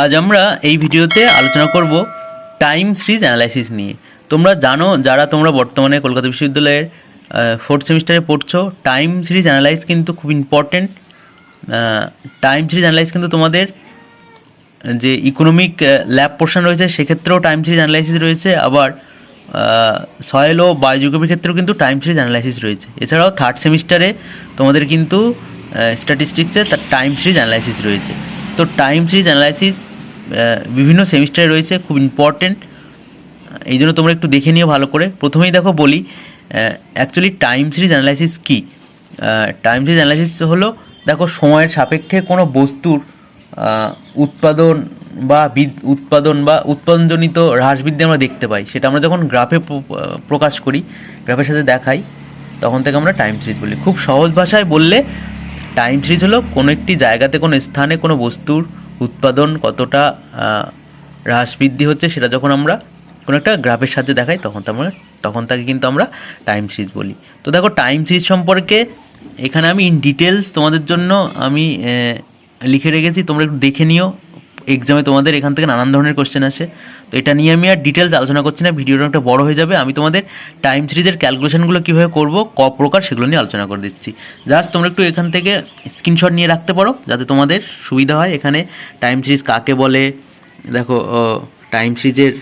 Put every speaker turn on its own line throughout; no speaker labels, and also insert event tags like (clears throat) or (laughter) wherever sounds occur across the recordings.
আজ আমরা এই ভিডিওতে আলোচনা করব টাইম সিরিজ অ্যানালাইসিস নিয়ে তোমরা জানো যারা তোমরা বর্তমানে কলকাতা বিশ্ববিদ্যালয়ের ফোর্থ সেমিস্টারে পড়ছো টাইম সিরিজ অ্যানালাইস কিন্তু খুব ইম্পর্টেন্ট টাইম সিরিজ অ্যানালাইস কিন্তু তোমাদের যে ইকোনমিক ল্যাব পোর্শন রয়েছে সেক্ষেত্রেও টাইম সিরিজ অ্যানালাইসিস রয়েছে আবার সয়েল ও বায়োজিওগ্রাফির ক্ষেত্রেও কিন্তু টাইম সিরিজ অ্যানালাইসিস রয়েছে এছাড়াও থার্ড সেমিস্টারে তোমাদের কিন্তু স্ট্যাটিস্টিক্সে তার টাইম সিরিজ অ্যানালাইসিস রয়েছে তো টাইম সিরিজ অ্যানালাইসিস বিভিন্ন সেমিস্টারে রয়েছে খুব ইম্পর্টেন্ট এই জন্য তোমরা একটু দেখে নিও ভালো করে প্রথমেই দেখো বলি অ্যাকচুয়ালি টাইম সিরিজ অ্যানালাইসিস কী টাইম সিরিজ অ্যানালাইসিস হলো দেখো সময়ের সাপেক্ষে কোনো বস্তুর উৎপাদন বা উৎপাদন বা উৎপাদনজনিত হ্রাস আমরা দেখতে পাই সেটা আমরা যখন গ্রাফে প্রকাশ করি গ্রাফের সাথে দেখাই তখন থেকে আমরা টাইম সিরিজ বলি খুব সহজ ভাষায় বললে টাইম সিরিজ হলো কোনো একটি জায়গাতে কোনো স্থানে কোনো বস্তুর উৎপাদন কতটা হ্রাস বৃদ্ধি হচ্ছে সেটা যখন আমরা কোনো একটা গ্রাফের সাহায্যে দেখাই তখন আমরা মানে, তখন তাকে কিন্তু আমরা টাইম সিরিজ বলি তো দেখো টাইম সিরিজ সম্পর্কে এখানে আমি ইন ডিটেলস তোমাদের জন্য আমি লিখে রেখেছি তোমরা একটু দেখে নিও এক্সামে তোমাদের এখান থেকে নানান ধরনের কোশ্চেন আসে তো এটা নিয়ে আমি আর ডিটেলস আলোচনা করছি না ভিডিওটা একটা বড় হয়ে যাবে আমি তোমাদের টাইম সিরিজের ক্যালকুলেশনগুলো কীভাবে করবো ক প্রকার সেগুলো নিয়ে আলোচনা করে দিচ্ছি জাস্ট তোমরা একটু এখান থেকে স্ক্রিনশট নিয়ে রাখতে পারো যাতে তোমাদের সুবিধা হয় এখানে টাইম সিরিজ কাকে বলে দেখো টাইম সিরিজের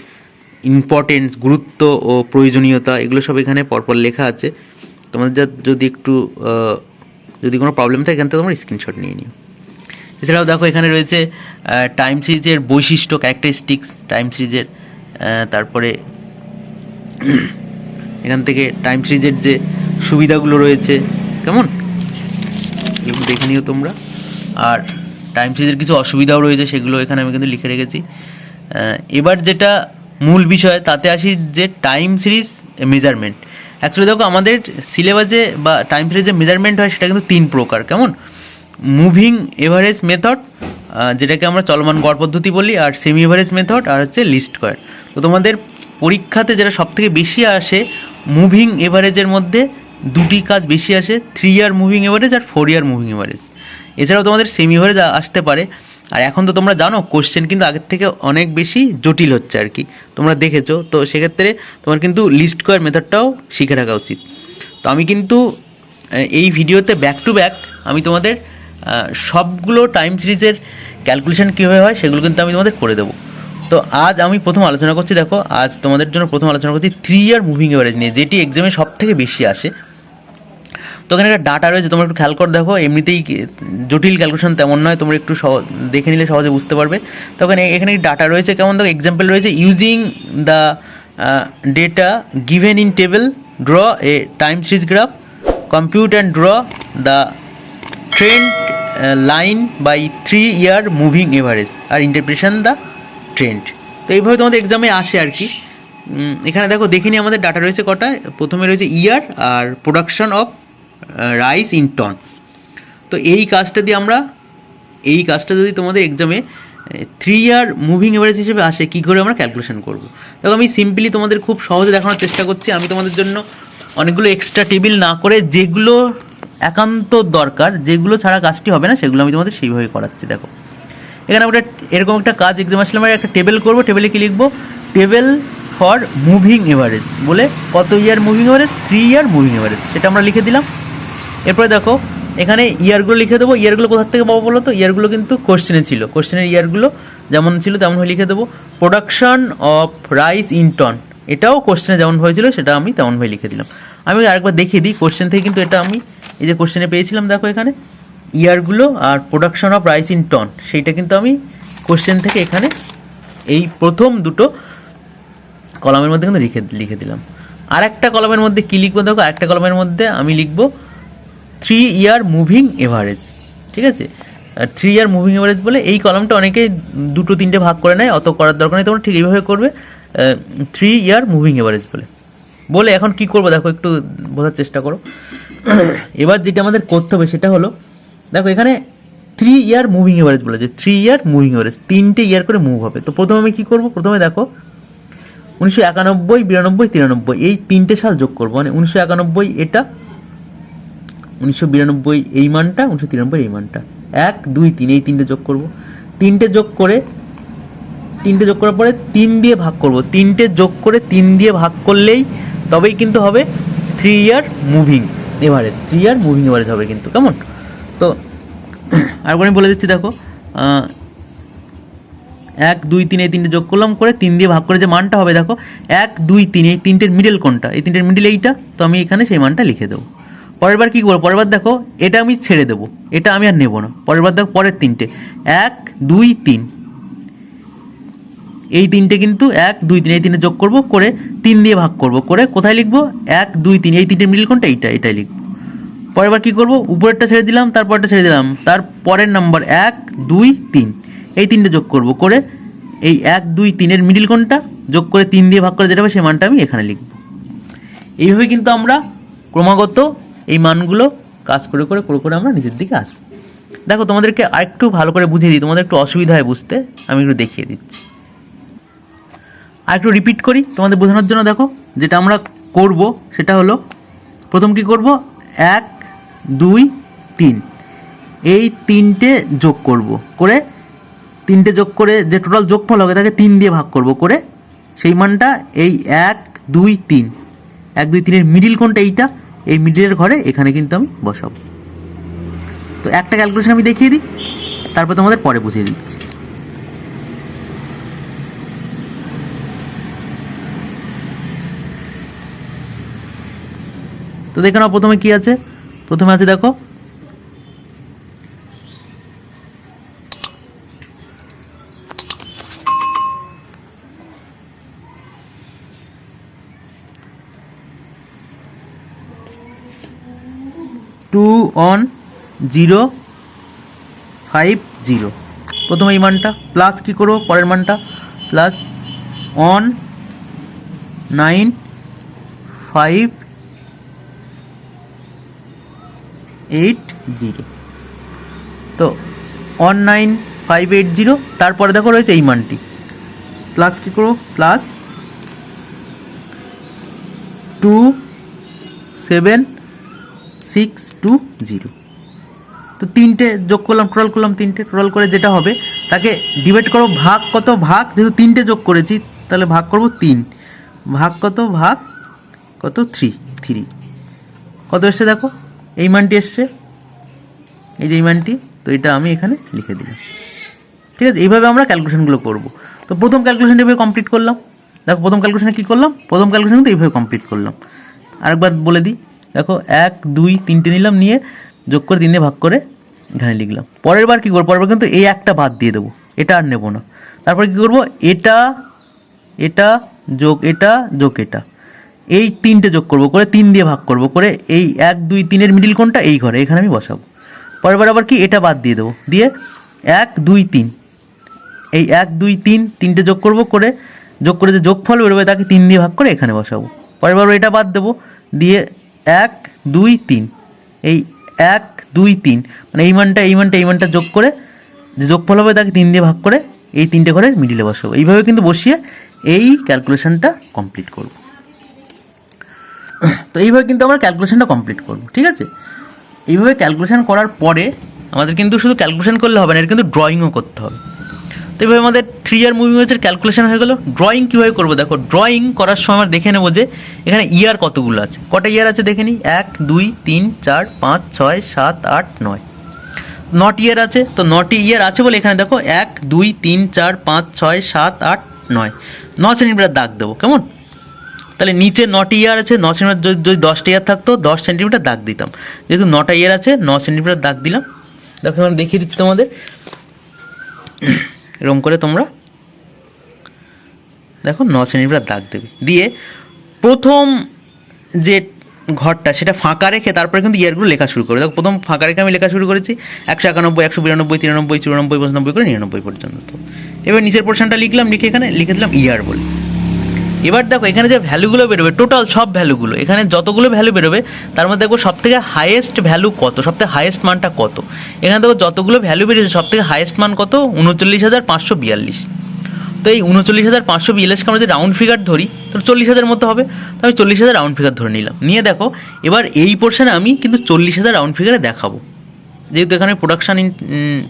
ইম্পর্টেন্স গুরুত্ব ও প্রয়োজনীয়তা এগুলো সব এখানে পরপর লেখা আছে তোমাদের যা যদি একটু যদি কোনো প্রবলেম থাকে এখান থেকে তোমার স্ক্রিনশট নিয়ে নিও এছাড়াও দেখো এখানে রয়েছে টাইম সিরিজের বৈশিষ্ট্য ক্যারেক্টারিস্টিক্স টাইম সিরিজের তারপরে (clears throat) এখান থেকে টাইম সিরিজের যে সুবিধাগুলো রয়েছে কেমন এগুলো দেখে নিও তোমরা আর টাইম সিরিজের কিছু অসুবিধাও রয়েছে সেগুলো এখানে আমি কিন্তু লিখে রেখেছি এবার যেটা মূল বিষয় তাতে আসি যে টাইম সিরিজ মেজারমেন্ট অ্যাকচুয়ালি দেখো আমাদের সিলেবাসে বা টাইম সিরিজে মেজারমেন্ট হয় সেটা কিন্তু তিন প্রকার কেমন মুভিং এভারেজ মেথড যেটাকে আমরা চলমান গড় পদ্ধতি বলি আর সেমি এভারেজ মেথড আর হচ্ছে লিস্ট কয়ার তো তোমাদের পরীক্ষাতে যেটা সবথেকে বেশি আসে মুভিং এভারেজের মধ্যে দুটি কাজ বেশি আসে থ্রি ইয়ার মুভিং এভারেজ আর ফোর ইয়ার মুভিং এভারেজ এছাড়াও তোমাদের সেমি এভারেজ আসতে পারে আর এখন তো তোমরা জানো কোশ্চেন কিন্তু আগের থেকে অনেক বেশি জটিল হচ্ছে আর কি তোমরা দেখেছো তো সেক্ষেত্রে তোমার কিন্তু লিস্ট কয়ার মেথডটাও শিখে রাখা উচিত তো আমি কিন্তু এই ভিডিওতে ব্যাক টু ব্যাক আমি তোমাদের সবগুলো টাইম সিরিজের ক্যালকুলেশান কীভাবে হয় সেগুলো কিন্তু আমি তোমাদের করে দেবো তো আজ আমি প্রথম আলোচনা করছি দেখো আজ তোমাদের জন্য প্রথম আলোচনা করছি থ্রি ইয়ার মুভিং এভারেজ নিয়ে যেটি এক্সামে সব থেকে বেশি আসে তো ওখানে একটা ডাটা রয়েছে তোমরা একটু খেয়াল করে দেখো এমনিতেই জটিল ক্যালকুলেশন তেমন নয় তোমরা একটু সহজ দেখে নিলে সহজে বুঝতে পারবে তো ওখানে এখানে ডাটা রয়েছে কেমন দেখো এক্সাম্পল রয়েছে using the data given in table draw a time series graph compute and draw the trend line by three year moving average আর ইন্টারপ্রিটেশন দ্য ট্রেন্ড তো এইভাবে তোমাদের এক্সামে আসে আর কি এখানে দেখো দেখিনি আমাদের ডাটা রয়েছে কটা প্রথমে রয়েছে ইয়ার আর production of rice in ton তো এই কাজটা দিয়ে আমরা এই কাজটা যদি তোমাদের এক্সামে থ্রি ইয়ার মুভিং এভারেজ হিসেবে আসে কী করে আমরা ক্যালকুলেশন করব দেখো আমি সিম্পলি তোমাদের খুব সহজে দেখানোর চেষ্টা করছি আমি তোমাদের জন্য অনেকগুলো এক্সট্রা টেবিল না করে যেগুলো একান্ত দরকার যেগুলো ছাড়া কাজটি হবে না সেগুলো আমি তোমাদের সেইভাবে করাচ্ছি দেখো এখানে আমরা এরকম একটা কাজ এক্সাম আসলে আমরা একটা টেবিল করবো টেবিলে কি লিখবো টেবিল ফর মুভিং এভারেজ বলে কত year moving average three year moving average সেটা আমরা লিখে দিলাম এরপরে দেখো এখানে ইয়ারগুলো লিখে দেবো ইয়ারগুলো কোথার থেকে পাবো বলো তো ইয়ারগুলো কিন্তু কোশ্চেনে ছিল কোশ্চেনের ইয়ারগুলো যেমন ছিল তেমনভাবে লিখে দেবো production of rice in ton এটাও কোশ্চেনে যেমন হয়েছিল সেটা আমি তেমনভাবে লিখে দিলাম আমি আরেকবার দেখিয়ে দিই কোশ্চেন থেকে কিন্তু এটা আমি এই যে কোশ্চেনে পেয়েছিলাম দেখো এখানে ইয়ারগুলো আর production of rice in ton সেইটা কিন্তু আমি কোশ্চেন থেকে এখানে এই প্রথম দুটো কলামের মধ্যে কিন্তু লিখে লিখে দিলাম আর একটা কলমের মধ্যে কী লিখবো দেখো একটা কলমের মধ্যে আমি লিখবো থ্রি ইয়ার মুভিং এভারেজ ঠিক আছে থ্রি ইয়ার মুভিং এভারেজ বলে এই কলমটা অনেকে দুটো তিনটে ভাগ করে নেয় অত করার দরকার নেই তোমরা ঠিক এইভাবে করবে থ্রি ইয়ার মুভিং এভারেজ বলে বলে এখন কি করবো দেখো একটু বোঝার চেষ্টা করো (clears throat) এবার যেটা আমাদের করতে হবে সেটা হলো দেখো এখানে থ্রি ইয়ার মুভিং এভারেজ বলেছে থ্রি ইয়ার মুভিং এভারেজ তিনটে ইয়ার করে মুভ হবে তো প্রথমে আমি কী করবো প্রথমে দেখো উনিশশো একানব্বই বিরানব্বই তিরানব্বই এই তিনটে সাল যোগ করবো মানে উনিশশো একানব্বই এটা উনিশশো বিরানব্বই এই মানটা উনিশশো তিরানব্বই এই মানটা এক দুই তিন এই তিনটে যোগ করবো তিনটে যোগ করে তিনটে যোগ করার পরে তিন দিয়ে ভাগ করব তিনটে যোগ করে তিন দিয়ে ভাগ করলেই তবেই কিন্তু হবে three year moving average three আর মুভিং এভারেজ হবে কিন্তু কেমন তো আরেকবার আমি বলে দিচ্ছি দেখো এক দুই তিন এই তিনটে যোগ করলাম করে তিন দিয়ে ভাগ করে যে মানটা হবে দেখো এক দুই তিন এই তিনটের মিডল কোনটা এই তিনটের মিডল এইটা তো আমি এখানে সেই মানটা লিখে দেবো পরের বার কী করবো পরের বার দেখো এটা আমি ছেড়ে দেবো এটা আমি আর নেবো না পরের বার দেখো পরের তিনটে এক দুই তিন এই তিনটে কিন্তু এক দুই তিন এই তিনে যোগ করব করে তিন দিয়ে ভাগ করব করে কোথায় লিখব এক দুই তিন এই তিনটে মিডিল কোনটা এইটা এটাই লিখব পরের বার কী করবো উপরেরটা ছেড়ে দিলাম তারপরটা ছেড়ে দিলাম তার পরের নাম্বার এক দুই তিন এই তিনটে যোগ করব করে এই এক দুই তিনের মিডিল কোনটা যোগ করে তিন দিয়ে ভাগ করে যেটা হবে সেই মানটা আমি এখানে লিখব এইভাবে কিন্তু আমরা ক্রমাগত এই মানগুলো কাজ করে করে করে করে আমরা নিজের দিকে আসবো দেখো তোমাদেরকে আরেকটু ভালো করে বুঝিয়ে দিই তোমাদের একটু অসুবিধা হয় বুঝতে আমি একটু দেখিয়ে দিচ্ছি আর একটু রিপিট করি তোমাদের বোঝানোর জন্য দেখো যেটা আমরা করব সেটা হলো প্রথম কি করব এক দুই তিন এই তিনটে যোগ করব করে তিনটে যোগ করে যে টোটাল যোগফল হবে তাকে তিন দিয়ে ভাগ করব করে সেই মানটা এই এক দুই তিন এক দুই তিনের মিডিল কোনটা এইটা এই মিডিলের ঘরে এখানে কিন্তু আমি বসাবো তো একটা ক্যালকুলেশন আমি দেখিয়ে দিই তারপর তোমাদের পরে বুঝিয়ে দিচ্ছি তো দেখে নাও প্রথমে কি আছে প্রথমে আছে দেখো two one zero five zero প্রথমে এই মানটা প্লাস কী করবো পরের মানটা plus one nine five eight zero তো one nine five eight zero তারপরে দেখো রয়েছে এই মানটি প্লাস কী করো plus two seven six two zero তো তিনটে যোগ করলাম ট্রল করলাম তিনটে ট্রল করে যেটা হবে তাকে ডিবেট করো ভাগ কত ভাগ যেহেতু তিনটে যোগ করেছি তাহলে ভাগ করব তিন ভাগ কত ভাগ কত থ্রি থ্রি কত এসছে দেখো এই মানটি এসছে এই যে এই মানটি তো এটা আমি এখানে লিখে দিলাম ঠিক আছে এইভাবে আমরা ক্যালকুলেশনগুলো করব তো প্রথম ক্যালকুলেশন এভাবে কমপ্লিট করলাম দেখো প্রথম ক্যালকুলেশনে কী করলাম প্রথম ক্যালকুলেশন তো এইভাবে কমপ্লিট করলাম আরেকবার বলে দিই দেখো এক দুই তিনটে নিলাম নিয়ে যোগ করে তিনটে ভাগ করে এখানে লিখলাম পরের বার কী করবো পরের বার কিন্তু এই একটা বাদ দিয়ে দেবো এটা আর নেবো না তারপর কী করবো এটা এটা যোগ এটা যোগ এটা এই তিনটে যোগ করব করে তিন দিয়ে ভাগ করব করে এই এক দুই তিনের মিডিল কোনটা এই ঘরে এখানে আমি বসাবো পরেরবার আবার কি এটা বাদ দিয়ে দেবো দিয়ে এক দুই তিন এই এক দুই তিন তিনটে যোগ করব করে যোগ করে যে যোগফল বেরোবে তাকে তিন দিয়ে ভাগ করে এখানে বসাবো পরেরবার এটা বাদ দেবো দিয়ে এক দুই তিন এই এক দুই তিন মানে এই মানটা এই মানটা এই মানটা যোগ করে যে যোগফল হবে তাকে তিন দিয়ে ভাগ করে এই তিনটে ঘরের মিডিলে বসাবো এইভাবে কিন্তু বসিয়ে এই ক্যালকুলেশানটা কমপ্লিট করব তো এইভাবে কিন্তু আমরা ক্যালকুলেশনটা কমপ্লিট করব ঠিক আছে এইভাবে ক্যালকুলেশন করার পরে আমাদের কিন্তু শুধু ক্যালকুলেশন করলে হবে না এর কিন্তু ড্রয়িংও করতে হবে তো এইভাবে আমাদের থ্রি ইয়ার মুভি ম্যাচের ক্যালকুলেশন হয়ে গেলো ড্রয়িং কীভাবে করবো দেখো ড্রয়িং করার সময় আমরা দেখে নেবো যে এখানে ইয়ার কতগুলো আছে কটা ইয়ার আছে দেখে নিই এক দুই তিন চার পাঁচ ছয় সাত আট নয় নট ইয়ার আছে তো নটি ইয়ার আছে বলে এখানে দেখো এক দুই তিন চার পাঁচ ছয় সাত আট নয় ন শ্রেণীর দাগ দেবো কেমন তাহলে নিচে নটি ইয়ার আছে ন সেন্টিমিটার যদি দশটা ইয়ার থাকতো দশ সেন্টিমিটার দাগ দিতাম যেহেতু নটা ইয়ার আছে ন সেন্টিমিটার দাগ দিলাম দেখো আমরা দেখিয়ে দিচ্ছি তোমাদের এরম করে তোমরা দেখো ন সেন্টিমিটার দাগ দেবে দিয়ে প্রথম যে ঘরটা সেটা ফাঁকা রেখে তারপরে কিন্তু ইয়ারগুলো লেখা শুরু করবে দেখো প্রথম ফাঁকা রেখে আমি লেখা শুরু করেছি একশো একানব্বই একশো বিরানব্বই তিরানব্বই চুরানব্বই পঁচানব্বই করে নিরানব্বই পর্যন্ত এবার নিচের পোর্শনটা লিখলাম লিখে এখানে লিখে দিলাম ইয়ার বলে এবার দেখো এখানে যে ভ্যালুগুলো বেরোবে টোটাল সব ভ্যালুগুলো এখানে যতগুলো ভ্যালু বেরোবে তার মধ্যে দেখবো সব থেকে হাইয়েস্ট ভ্যালু কত সব থেকে হাইয়েস্ট মানটা কত এখানে দেখো যতগুলো ভ্যালু বেরিয়েছে সব থেকে হাইয়েস্ট মান কত উনচল্লিশ হাজার পাঁচশো বিয়াল্লিশ তো এই উনচল্লিশ হাজার পাঁচশো বিয়াল্লিশকে আমরা যদি রাউন্ড ফিগার ধরি তো চল্লিশ হাজার মতো হবে তো আমি চল্লিশ হাজার রাউন্ড ফিগার ধরে নিলাম নিয়ে দেখো এবার এই পোর্শনে আমি কিন্তু চল্লিশ হাজার রাউন্ড ফিগারে দেখাবো যেহেতু এখানে production in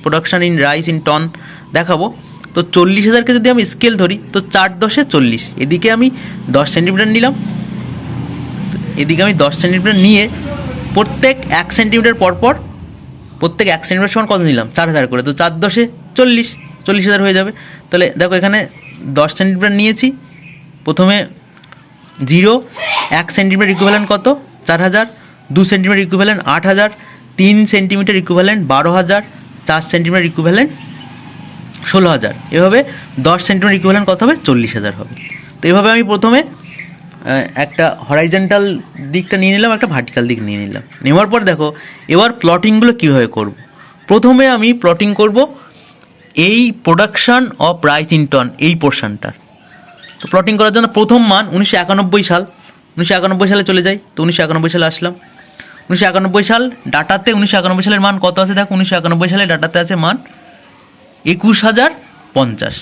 production in rice in ton দেখাবো তো চল্লিশ হাজারকে যদি আমি স্কেল ধরি তো চার দশে চল্লিশ এদিকে আমি দশ সেন্টিমিটার নিলাম এদিকে আমি দশ সেন্টিমিটার নিয়ে প্রত্যেক এক সেন্টিমিটার পরপর প্রত্যেক এক সেন্টিমিটার সমান কত নিলাম চার হাজার করে তো চার দশে চল্লিশ চল্লিশ হাজার হয়ে যাবে তাহলে দেখো এখানে দশ সেন্টিমিটার নিয়েছি প্রথমে জিরো এক সেন্টিমিটার ইকুইভ্যালেন্ট কত চার হাজার দু সেন্টিমিটার ইকুইভ্যালেন্ট আট হাজার তিন সেন্টিমিটার ইকুইভ্যালেন্ট বারো হাজার চার সেন্টিমিটার ইকুইভ্যালেন্ট ষোলো হাজার এভাবে দশ সেন্টিমিটার ইকুইভ্যালেন্ট কত হবে চল্লিশ হাজার হবে তো এভাবে আমি প্রথমে একটা হরাইজেন্টাল দিকটা নিয়ে নিলাম একটা ভার্টিক্যাল দিক নিয়ে নিলাম নেওয়ার পর দেখো এবার প্লটিংগুলো কীভাবে করব। প্রথমে আমি প্লটিং করব এই production of rice in ton এই পোর্শনটার তো প্লটিং করার জন্য প্রথম মান উনিশশো একানব্বই সাল উনিশশো একানব্বই সালে চলে যাই তো উনিশশো একানব্বই সালে আসলাম উনিশশো একানব্বই সাল ডাটাতে উনিশশো একানব্বই সালের মান কত আছে দেখো উনিশশো একানব্বই সালে ডাটাতে আছে মান একুশ হাজার পঞ্চাশ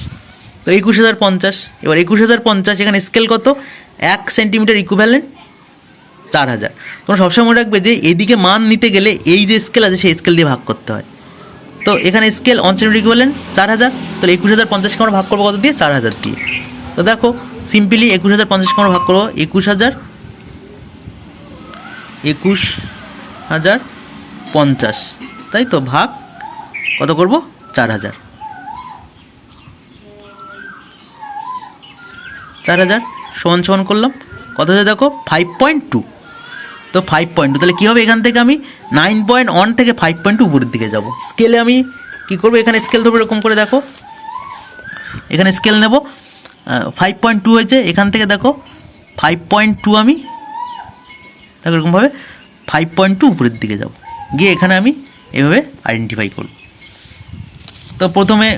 তো একুশ হাজার পঞ্চাশ এবার একুশ হাজার পঞ্চাশ এখানে স্কেল কত এক সেন্টিমিটার ইকুভ্যালেন্ট চার হাজার তোমরা সবসময় মনে রাখবে যে এদিকে মান নিতে গেলে এই যে স্কেল আছে সেই স্কেল দিয়ে ভাগ করতে হয় তো এখানে স্কেল অন সেন্টিমিটার ইকুভ্যালেন্ট চার হাজার তাহলে একুশ হাজার পঞ্চাশকে আমরা ভাগ করবো কত দিয়ে চার হাজার দিয়ে তো দেখো সিম্পলি একুশ হাজার পঞ্চাশকে আমরা ভাগ করবো একুশ হাজার একুশ হাজার পঞ্চাশ তাই তো ভাগ কত করবো চার হাজার চার হাজার সমান সমান করলাম কত হচ্ছে দেখো ফাইভ পয়েন্ট টু তো ফাইভ পয়েন্ট টু তাহলে কী হবে এখান থেকে আমি নাইন পয়েন্ট ওয়ান থেকে ফাইভ পয়েন্ট টু উপরের দিকে যাব স্কেলে আমি কী করবো এখানে স্কেল ধরবো এরকম করে দেখো এখানে স্কেল নেব ফাইভ পয়েন্ট টু হয়েছে এখান থেকে দেখো ফাইভ পয়েন্ট টু আমি দেখো এরকমভাবে ফাইভ পয়েন্ট টু উপরের দিকে যাব গিয়ে এখানে আমি এভাবে আইডেন্টিফাই করব তো প্রথমে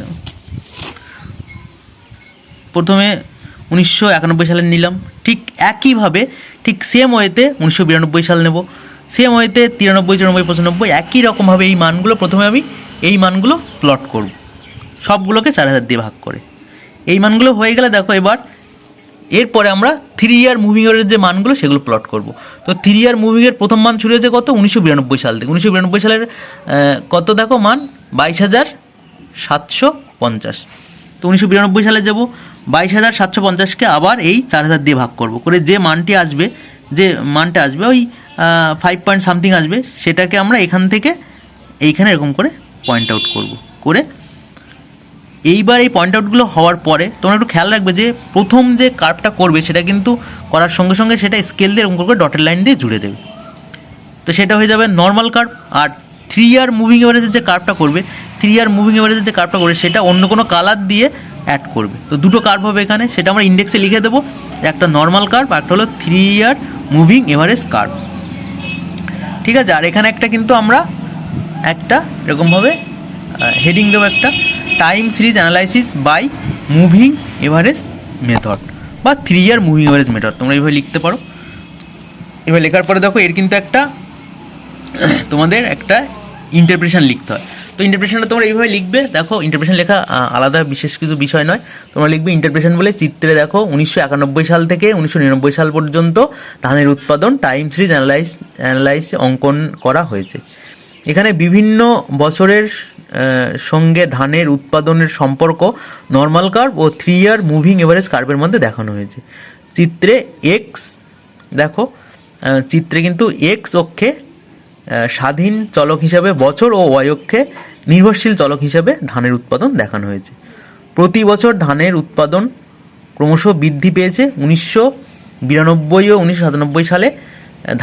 প্রথমে উনিশশো একানব্বই সালে নিলাম ঠিক একইভাবে ঠিক সেম ওয়েতে উনিশশো বিরানব্বই সাল নেব সেম ওয়েতে তিরানব্বই চুরানব্বই পঁচানব্বই একই রকমভাবে এই মানগুলো প্রথমে আমি এই মানগুলো প্লট করব সবগুলোকে চার হাজার দিয়ে ভাগ করে এই মানগুলো হয়ে গেলে দেখো এবার এরপরে আমরা থ্রি ইয়ার মুভিং ইয়ারের যে মানগুলো সেগুলো প্লট করব তো থ্রি ইয়ার মুভিংয়ের প্রথম মান শুরু যে কত উনিশশো বিরানব্বই সাল থেকে উনিশশো বিরানব্বই সালের কত দেখো মান বাইশ হাজার সাতশো পঞ্চাশ তো উনিশশো বিরানব্বই সালে যাবো বাইশ হাজার সাতশো পঞ্চাশকে আবার এই চার হাজার দিয়ে ভাগ করব করে যে মানটি আসবে যে মানটা আসবে ওই ফাইভ পয়েন্ট সামথিং আসবে সেটাকে আমরা এখান থেকে এইখানে এরকম করে পয়েন্ট আউট করব করে এইবার এই পয়েন্ট আউটগুলো হওয়ার পরে তোমরা একটু খেয়াল রাখবে যে প্রথম যে কার্ভটা করবে সেটা কিন্তু করার সঙ্গে সঙ্গে সেটা স্কেল দিয়ে এরকম করে ডটের লাইন দিয়ে জুড়ে দেবে তো সেটা হয়ে যাবে নর্মাল কার্ভ আর থ্রি ইয়ার মুভিং এভারেজের যে কার্ভটা করবে থ্রি ইয়ার মুভিং এভারেজের যে কার্ভটা করবে সেটা অন্য কোনো কালার দিয়ে অ্যাড করবে তো দুটো কার্ভ হবে এখানে সেটা আমরা ইন্ডেক্সে লিখে দেবো একটা নর্মাল কার্ভ একটা হলো three year moving average curve ঠিক আছে আর এখানে একটা কিন্তু আমরা একটা এরকমভাবে হেডিং দেবো একটা time series analysis by moving average method বা three year moving average method তোমরা এইভাবে লিখতে পারো এবার লেখার পরে দেখো এর কিন্তু একটা তোমাদের একটা ইন্টারপ্রিটেশন লিখতে হয় তো ইন্টারপ্রেশনটা তোমরা এইভাবে লিখবে দেখো ইন্টারপ্রেশন লেখা আলাদা বিশেষ কিছু বিষয় নয় তোমরা লিখবে ইন্টারপ্রেশন বলে চিত্রে দেখো উনিশশো একানব্বই সাল থেকে উনিশশো নিরানব্বই সাল পর্যন্ত ধানের উৎপাদন টাইম সিরিজ অ্যানালাইস অ্যানালাইস অঙ্কন করা হয়েছে এখানে বিভিন্ন বছরের সঙ্গে ধানের উৎপাদনের সম্পর্ক নর্মাল কার্ভ ও থ্রি ইয়ার মুভিং এভারেজ কার্ভের মধ্যে দেখানো হয়েছে চিত্রে এক্স দেখো চিত্রে কিন্তু এক্স অক্ষে স্বাধীন চলক হিসাবে বছর ও অয়ক্ষে নির্ভরশীল চলক হিসাবে ধানের উৎপাদন দেখানো হয়েছে প্রতি বছর ধানের উৎপাদন ক্রমশ বৃদ্ধি পেয়েছে উনিশশো বিরানব্বই ও উনিশশো সাতানব্বই সালে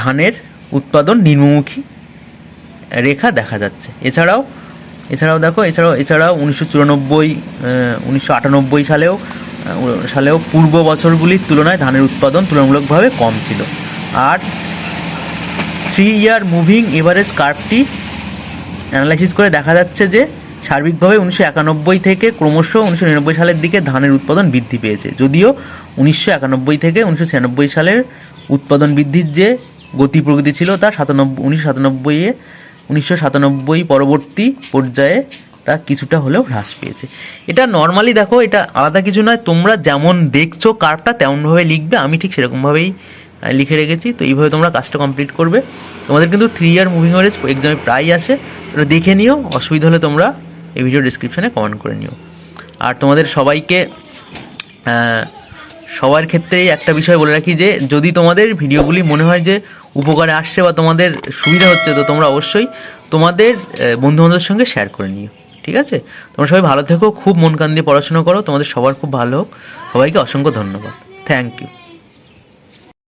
ধানের উৎপাদন নিম্নমুখী রেখা দেখা যাচ্ছে এছাড়াও এছাড়াও দেখো এছাড়াও এছাড়াও উনিশশো চুরানব্বই উনিশশো আটানব্বই সালেও সালেও পূর্ব বছরগুলির তুলনায় ধানের উৎপাদন তুলনামূলকভাবে কম ছিল আর থ্রি ইয়ার মুভিং এভারেজ কার্ভটি অ্যানালাইসিস করে দেখা যাচ্ছে যে সার্বিকভাবে উনিশশো একানব্বই থেকে ক্রমশ উনিশশো নিরানব্বই সালের দিকে ধানের উৎপাদন বৃদ্ধি পেয়েছে যদিও উনিশশো একানব্বই থেকে উনিশশো ছিয়ানব্বই সালের উৎপাদন বৃদ্ধির যে গতি প্রকৃতি ছিল তা সাতানব্বই উনিশশো সাতানব্বইয়ে উনিশশো সাতানব্বই পরবর্তী পর্যায়ে তা কিছুটা হলেও হ্রাস পেয়েছে এটা নর্মালি দেখো এটা আলাদা কিছু নয় তোমরা যেমন দেখছো কার্ভটা তেমনভাবে লিখবে আমি ঠিক সেরকমভাবেই লিখে রেখেছি তো এইভাবে তোমরা কাজটা কমপ্লিট করবে তোমাদের কিন্তু থ্রি ইয়ার মুভিং অ্যাভারেজ এক্সামে প্রায় আসে ওটা দেখে নিও অসুবিধা হলে তোমরা এই ভিডিও ডিসক্রিপশানে কমেন্ট করে নিও আর তোমাদের সবাইকে সবার ক্ষেত্রেই একটা বিষয় বলে রাখি যে যদি তোমাদের ভিডিওগুলি মনে হয় যে উপকারে আসছে বা তোমাদের সুবিধা হচ্ছে তো তোমরা অবশ্যই তোমাদের বন্ধুবান্ধবের সঙ্গে শেয়ার করে নিও ঠিক আছে তোমরা সবাই ভালো থেকো খুব মন কান দিয়ে পড়াশোনা করো তোমাদের সবার খুব ভালো হোক সবাইকে অসংখ্য ধন্যবাদ থ্যাংক ইউ